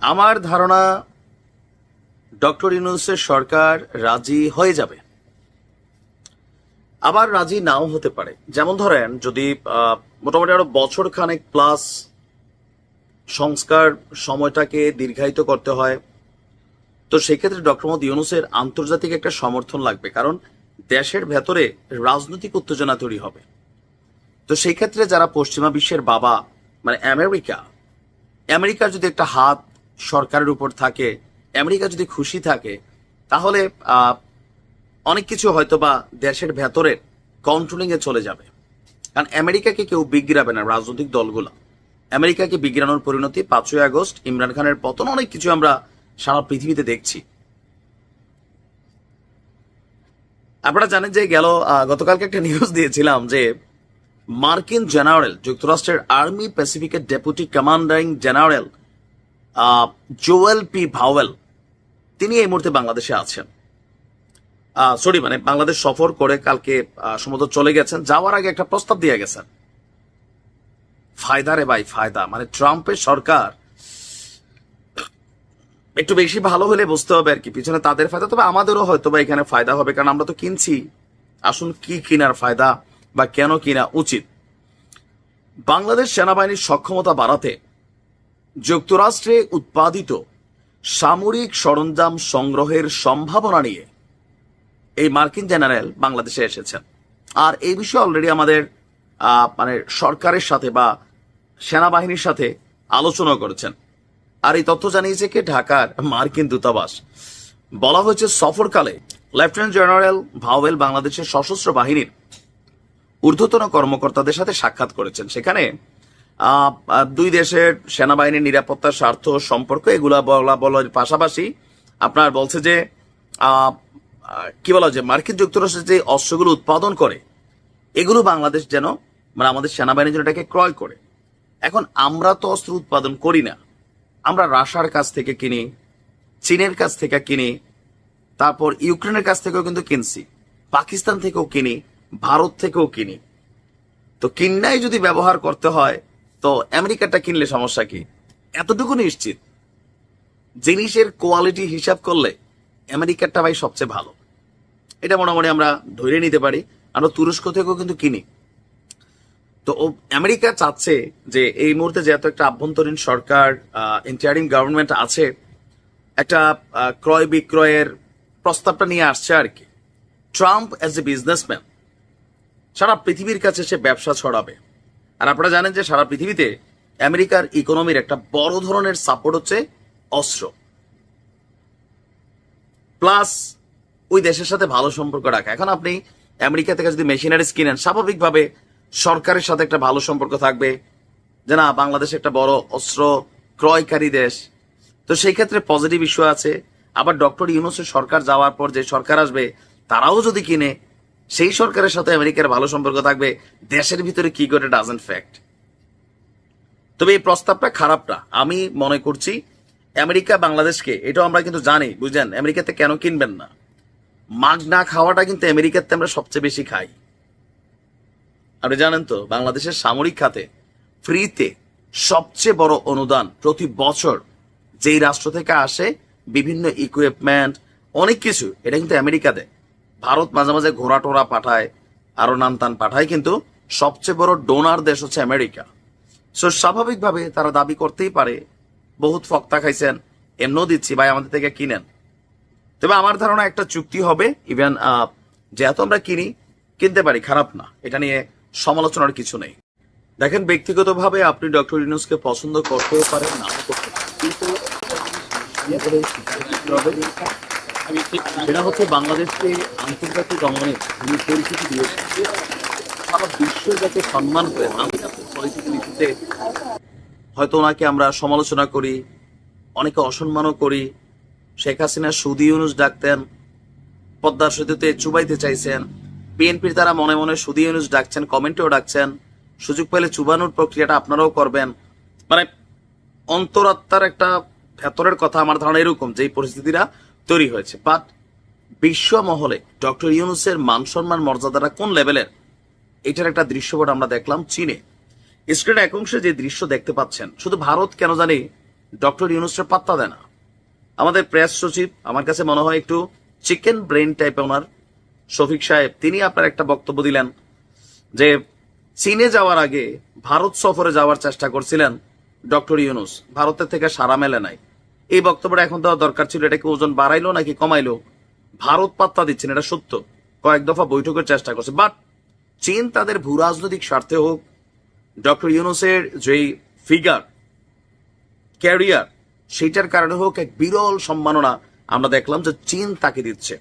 আমার ধারণা, ডক্টর ইউনুসের সরকার রাজি হয়ে যাবে। আবার রাজি নাও হতে পারে। যেমন ধরেন, যদি মোটামুটি আরও বছর খানেক প্লাস সংস্কার সময়টাকে দীর্ঘায়িত করতে হয়, তো সেক্ষেত্রে ডক্টর মোহাম্মদ ইউনুসের আন্তর্জাতিক একটা সমর্থন লাগবে। কারণ দেশের ভেতরে রাজনৈতিক উত্তেজনা তৈরি হবে। তো সেই ক্ষেত্রে যারা পশ্চিমা বিশ্বের বাবা মানে আমেরিকা, আমেরিকার যদি একটা হাত সরকারের উপর থাকে, আমেরিকা যদি খুশি থাকে, তাহলে অনেক কিছু হয়তো বা দেশের ভেতরে কন্ট্রোলিং এ চলে যাবে। কারণ আমেরিকাকে কেউ বিগড়াবে না, রাজনৈতিক দলগুলো। আমেরিকাকে বিগড়ানোর পরিণতি পাঁচই আগস্ট, ইমরান খানের পতন, অনেক কিছু আমরা সারা পৃথিবীতে দেখছি। আপনারা জানেন যে গেল গতকালকে একটা নিউজ দিয়েছিলাম যে মার্কিন জেনারেল, যুক্তরাষ্ট্রের army প্যাসিফিকের deputy commanding general Joel P Vowell, তিনি এই মুহূর্তে বাংলাদেশে আছেন। সরি মানে বাংলাদেশ সফর করে কালকে সম্ভবত চলে গেছেন। যাওয়ার আগে একটা প্রস্তাব দিয়ে গেছেন। ফায়দা রে ভাই, ফায়দা। মানে ট্রাম্পের সরকার একটু বেশি ভালো হলে বুঝতে হবে আর কি। পিছনে তাদের ফায়দা, তবে আমাদেরও হয়তো বা এখানে ফায়দা হবে, কারণ আমরা তো কিনছি। আসুন কি কিনার ফায়দা বা কেন কিনা উচিত। বাংলাদেশ সেনাবাহিনীর সক্ষমতা বাড়াতে যুক্তরাষ্ট্রে উৎপাদিত সামরিক সরঞ্জাম সংগ্রহের সম্ভাবনা নিয়ে এই মার্কিন জেনারেল বাংলাদেশে এসেছেন। আর এই বিষয়ে অলরেডি আমাদের মানে সরকারের সাথে বা সেনাবাহিনীর সাথে আলোচনা করেছেন। আর এই তথ্য জানিয়েছে কে? ঢাকার মার্কিন দূতাবাস। বলা হয়েছে সফরকালে লেফটেন্যান্ট জেনারেল ভাওয়েল বাংলাদেশের সশস্ত্র বাহিনীর ঊর্ধ্বতন কর্মকর্তাদের সাথে সাক্ষাৎ করেছেন। সেখানে দুই দেশের সেনাবাহিনীর নিরাপত্তার স্বার্থ সম্পর্ক, এগুলা বলা বলার পাশাপাশি আপনার বলছে যে কি বলা যে, মার্কিন যুক্তরাষ্ট্র যে অস্ত্রগুলো উৎপাদন করে, এগুলো বাংলাদেশ যেন মানে আমাদের সেনাবাহিনী যেন এটাকে ক্রয় করে। এখন আমরা তো অস্ত্র উৎপাদন করি না। আমরা রাশিয়ার কাছ থেকে কিনি, চীনের কাছ থেকে কিনি, তারপর ইউক্রেনের কাছ থেকেও কিন্তু কিনছি, পাকিস্তান থেকেও কিনি, ভারত থেকেও কিনি। তো কিন্নাই যদি ব্যবহার করতে হয় তো আমেরিকাটা কিনলে সমস্যা কি? এতটুকু নিশ্চিত জিনিসের কোয়ালিটি হিসাব করলে আমেরিকারটা ভাই সবচেয়ে ভালো। এটা মোটামুটি আমরা ধরে নিতে পারি। আমরা তুরস্ক থেকেও কিন্তু কিনি। তো আমেরিকা চাচ্ছে যে এই মুহূর্তে যেহেতু একটা আভ্যন্তরীণ সরকার ইন্টারিম গভর্নমেন্ট আছে, একটা ক্রয় বিক্রয়ের প্রস্তাবটা নিয়ে আসছে আর কি। ট্রাম্প অ্যাজ এ বিজনেসম্যান সারা পৃথিবীর কাছে সে ব্যবসা ছড়াবে। আর আপনারা জানেন যে সারা পৃথিবীতে আমেরিকার ইকোনমির একটা বড় ধরনের সাপোর্ট হচ্ছে অস্ত্র। প্লাস ওই দেশের সাথে ভালো সম্পর্ক রাখা। এখন আপনি আমেরিকা থেকে যদি মেশিনারিজ কিনেন, স্বাভাবিকভাবে সরকারের সাথে একটা ভালো সম্পর্ক থাকবে যে না, বাংলাদেশ একটা বড় অস্ত্র ক্রয়কারী দেশ। তো সেই ক্ষেত্রে পজিটিভ ইস্যু আছে। আবার ডক্টর ইউনুসের সরকার যাওয়ার পর যে সরকার আসবে, তারাও যদি কিনে সেই সরকারের সাথে আমেরিকার ভালো সম্পর্ক থাকবে, দেশের ভিতরে কি করে ডাজেন্ট ফ্যাক্ট তবে এই প্রস্তাবটা খারাপটা আমি মনে করছি আমেরিকা, বাংলাদেশকে, এটাও আমরা কিন্তু জানি, বুঝলেন? আমেরিকাতে কেন কিনবেন না? মাগ না খাওয়াটা কিন্তু আমেরিকাতে আমরা সবচেয়ে বেশি খাই। আপনি জানেন তো, বাংলাদেশের সামরিক খাতে ফ্রিতে সবচেয়ে বড় অনুদান প্রতি বছর যেই রাষ্ট্র থেকে আসে বিভিন্ন ইকুইপমেন্ট অনেক কিছু, এটা কিন্তু আমেরিকা দেয়। ভারত মাঝে মাঝে ঘোড়া টোরা পাঠায়, আরও নান টান পাঠায়, কিন্তু সবচেয়ে বড় ডোনার দেশ হচ্ছে আমেরিকা। সো স্বাভাবিকভাবে তারা দাবি করতেই পারে, বহুত ফক্তা খাইছেন, এমনও দিচ্ছি, ভাই, আমাদের থেকে কিনেন। তবে আমার ধারণা একটা চুক্তি হবে ইভেন যেহেতু আমরা কিনি, কিনতে পারি, খারাপ না, এটা নিয়ে সমালোচনার কিছু নেই। দেখেন, ব্যক্তিগতভাবে আপনি ডক্টর ইউনুসকে পছন্দ করতেও পারেন, নাও করতে পারেন, কিন্তু সেটা হচ্ছে বাংলাদেশকে আন্তর্জাতিক অঙ্গনে যিনি পরিচিতি দিয়েছেন সারা বিশ্ব যাকে সম্মান করে ইস্যুতে হয়তো ওনাকে আমরা সমালোচনা করি, অনেকে অসম্মানও করি। শেখ হাসিনা সুদি ইউনুস ডাকতেন, পদ্মার সেতুতে চুবাইতে চাইছেন। বিএনপির তারা মনে মনে সুদি ইউনুস ডাকছেন, কমেন্টেও ডাকছেন। সুযোগ পেলে চুবানোর প্রক্রিয়াটা আপনারাও করবেন। মানে অন্তরাত্মার একটা ভেতরের কথা, আমার ধারণা এরকম যে পরিস্থিতিটা তৈরি হয়েছে। বাট বিশ্ব মহলে ডক্টর ইউনুসের মান সম্মান মর্যাদাটা কোন লেভেলের? এটার একটা দৃশ্যপট আমরা দেখলাম চীনে। স্ক্রিনের এক অংশে যে দৃশ্য দেখতে পাচ্ছেন, শুধু ভারত কেন জানি ডক্টর ইউনুসের পাত্তা দেয় না। আমাদের প্রেস সচিব, আমার কাছে মনে হয় একটু চিকেন ব্রেন টাইপ ওনার, শফিক সাহেব, তিনি আপনার একটা বক্তব্য দিলেন যে চীনে যাওয়ার আগে ভারত সফরে যাওয়ার চেষ্টা করছিলেন ডক্টর ইউনুস। ভারতের থেকে সারা মেলে নাই। এই বক্তব্যটা এখন দেওয়া দরকার ছিল, এটা কি ওজন বাড়াইলো নাকি কমাইলো? ভারত পাত্তা দিচ্ছেন, এটা সত্য। কয়েক দফা বৈঠকের চেষ্টা করছে বাট চীন তাদের ভূ রাজনৈতিক স্বার্থে হোক, ডক্টর ইউনুসের যেই ফিগার ক্যারিয়ার সেইটার কারণে হোক, এক বিরল সম্মাননা আমরা দেখলাম যে চীন তাকে দিচ্ছে।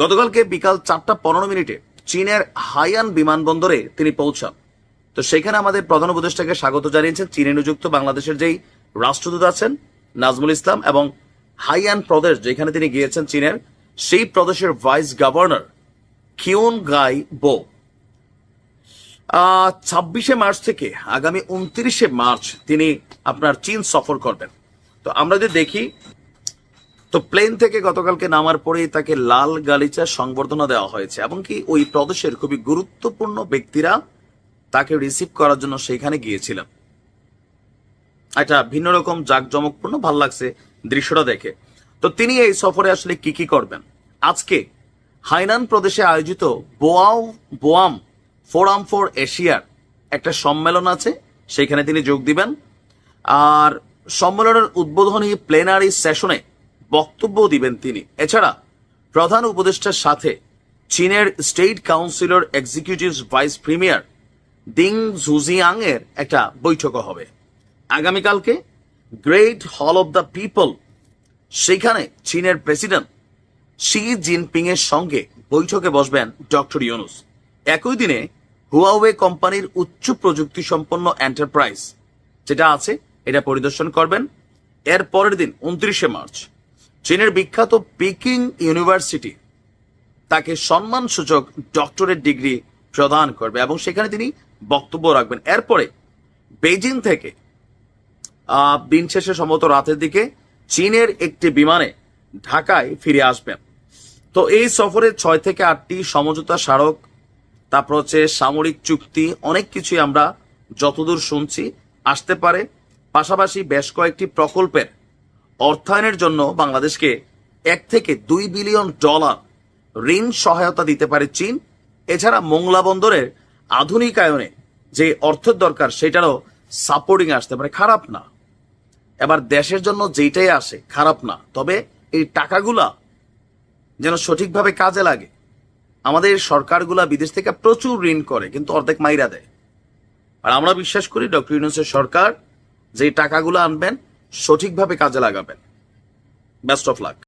গতকালকে বিকাল চারটা পনেরো মিনিটে চীনের হাইয়ান বিমানবন্দরে তিনি পৌঁছান। তো সেখানে আমাদের প্রধান উপদেষ্টাকে স্বাগত জানিয়েছেন, চীনে নিযুক্ত বাংলাদেশের যেই রাষ্ট্রদূত আছেন নাজমুল ইসলাম এবং হাইয়ান প্রদেশ, যেখানে তিনি গিয়েছেন চীনের, সেই প্রদেশের ভাইস গভর্নর কিউন গাই বো। ছাব্বিশে মার্চ থেকে আগামী উনত্রিশে মার্চ তিনি আপনার চীন সফর করবেন। তো আমরা যদি দেখি, তো প্লেন থেকে গতকালকে নামার পরেই তাকে লাল গালিচা সংবর্ধনা দেওয়া হয়েছে এবং কি ওই প্রদেশের খুবই গুরুত্বপূর্ণ ব্যক্তিরা তাকে রিসিভ করার জন্য সেখানে গিয়েছিলেন। একটা ভিন্ন রকম জাঁকজমকপূর্ণ ভালো লাগছে দৃশ্যটা দেখে। তো তিনি এই সফরে আসলে কি কি করবেন? আজকে হাইনান প্রদেশে আয়োজিত বোয়াও বোয়াম ফোরাম ফর এশিয়ার একটা সম্মেলন আছে, সেখানে তিনি যোগ দিবেন। আর সম্মেলনের উদ্বোধনী প্লেনারি সেশনে বক্তব্য দিবেন তিনি। এছাড়া প্রধান উপদেষ্টার সাথে চীনের state councillor executive vice premier Ding জুজিয়াং এর একটা বৈঠকও হবে। আগামীকালকে গ্রেট হল অব দ্য পিপল। সেখানে চীনের প্রেসিডেন্ট শি জিনপিং এর সঙ্গে বৈঠকে বসবেন ডক্টর ইউনুস। একই দিনে হুয়াওয়ে কোম্পানির উচ্চ প্রযুক্তি সম্পন্ন এন্টারপ্রাইজ, যেটা আছে, এটা পরিদর্শন করবেন। এর পরের দিন উনত্রিশে মার্চ, চীনের বিখ্যাত পিকিং ইউনিভার্সিটি তাকে সম্মানসূচক ডক্টরেট ডিগ্রি প্রদান করবে এবং সেখানে তিনি বক্তব্য রাখবেন। এরপরে বেজিং থেকে দিন শেষে সম্ভবত রাতের দিকে চীনের একটি বিমানে ঢাকায় ফিরে আসবেন। তো এই সফরে ছয় থেকে আটটি সমঝোতা স্মারক, তারপর হচ্ছে সামরিক চুক্তি, অনেক কিছুই আমরা যতদূর শুনছি, আসতে পারে। পাশাপাশি বেশ কয়েকটি প্রকল্পের অর্থায়নের জন্য বাংলাদেশকে এক থেকে দুই বিলিয়ন ডলার ঋণ সহায়তা দিতে পারে চীন। এছাড়া মোংলা বন্দরের আধুনিকায়নে যে অর্থের দরকার, সেটারও সাপোর্টিং আসতে পারে। খারাপ না। এবার দেশের জন্য যেইটাই আসে, খারাপ না। তবে এই টাকাগুলা যেন সঠিকভাবে কাজে লাগে। আমাদের সরকারগুলা বিদেশ থেকে প্রচুর ঋণ করে, কিন্তু অর্ধেক মাইরা দেয়। আর আমরা বিশ্বাস করি ডক্টর ইউনুসের সরকার যে টাকাগুলো আনবেন, সঠিকভাবে কাজে লাগাবেন। Best of luck